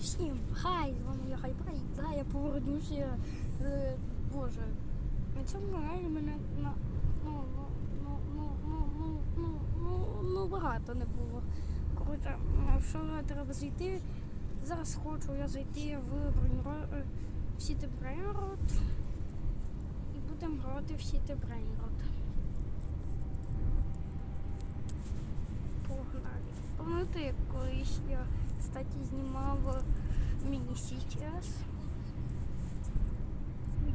Всім хай, з вами я Хайпай. Да, я повернувся. Е, Боже, на цьому каналі мене на ну ну ну ну ну ну ну ну ну багато не було. Коротше, е, що треба зайти? Зараз хочу я зайти в броньро е, в Сіті Брейнрод і будемо грати в Сіті Брейнрод. Пам'ятаєте, колись я, кстати, знімав міні-сітіас?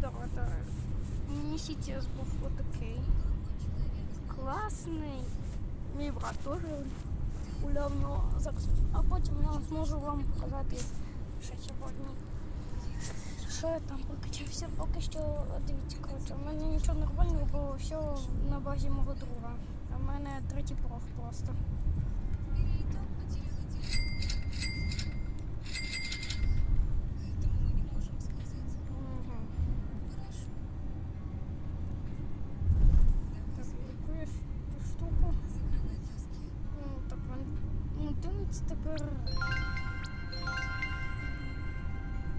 Да, да. Міні-сітіас був отакий. Класний. Мій брат теж улюбно зараз. А потім я зможу вам показати ще сьогодні. Що я там прокачався, поки що дивіться, коротше, в мене нічого нормального, бо все на базі мого друга. В мене третій проф просто. Ну, тепер.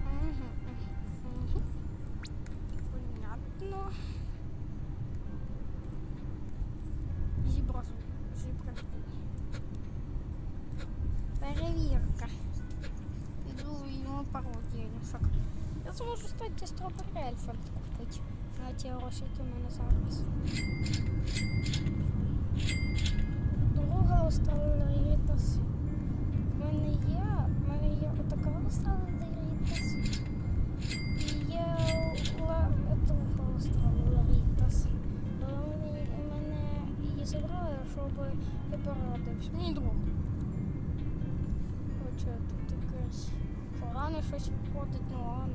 Мгм. Понятно. Зібра. Зібра. Перевірка. Піду йому пару денежок. Я зможу стати стробері ельфом купити. На ті гроші, які в мене зараз. Друга Остралерітас. В щоб я порадився. Мій друг. Хоча тут якесь погане щось входить, ну ладно.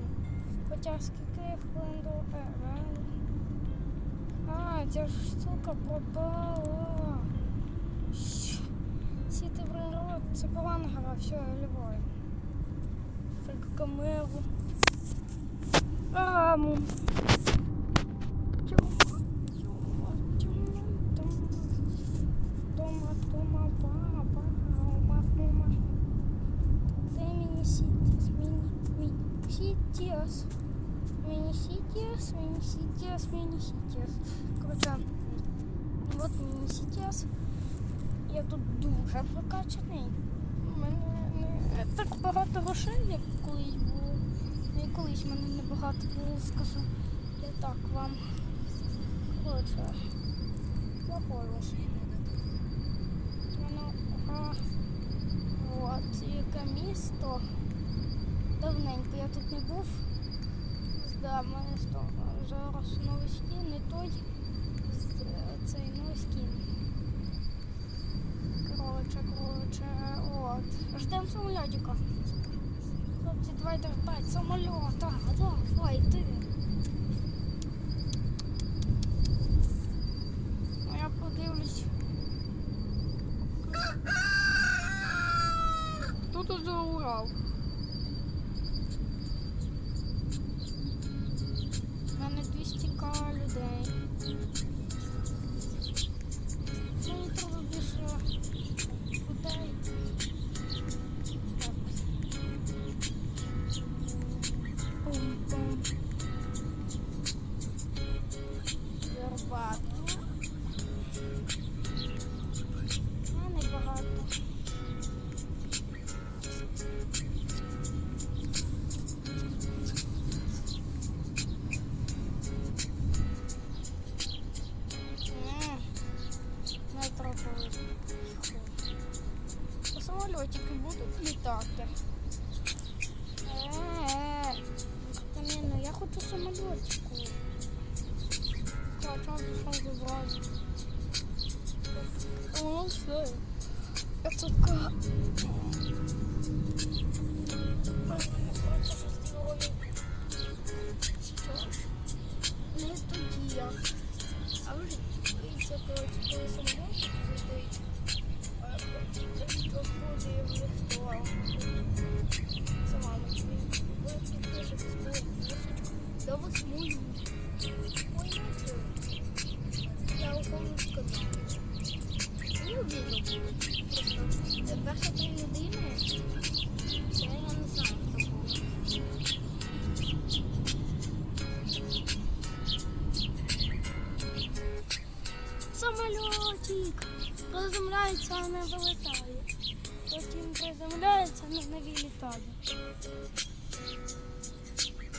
Хоча скільки хвилин до ЕВН. А, ця ж штука пропала. Сіти народ, це погана гра, все, я лівою. Тільки камеру. Раму. Тьома, міні-сітіс. Міні-сітіс, міні-сітіс, міні-сітіс. Короче, от міні-сітіс. Я тут дуже прокачаний. У мене не так багато грошей, як колись було. Не колись мене небагато було, скажу. Я так вам. Коротше, плохою. Воно, а, от, яке місто. Давненько я тут не був. Да, в мене сто, зараз новий скін, не той, цей новий скін. Коротше, коротше, от. Ждем самолітика. Хлопці, давайте ждать самоліта. Давай, ти. Ну, я подивлюсь. Хто тут заурав? to tipo quatro com o brasil Eu não sei. Eu tô com... Neste dia, a gente, isso é que eu te conheço muito. Самольотик приземляється, а не вилітає. Як він приземляється, не вилітає.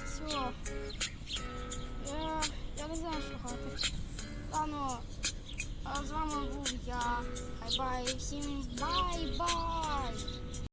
Все. Не знаю, що хати. Ладно, з вами був я. Бай-бай. Всім бай-бай.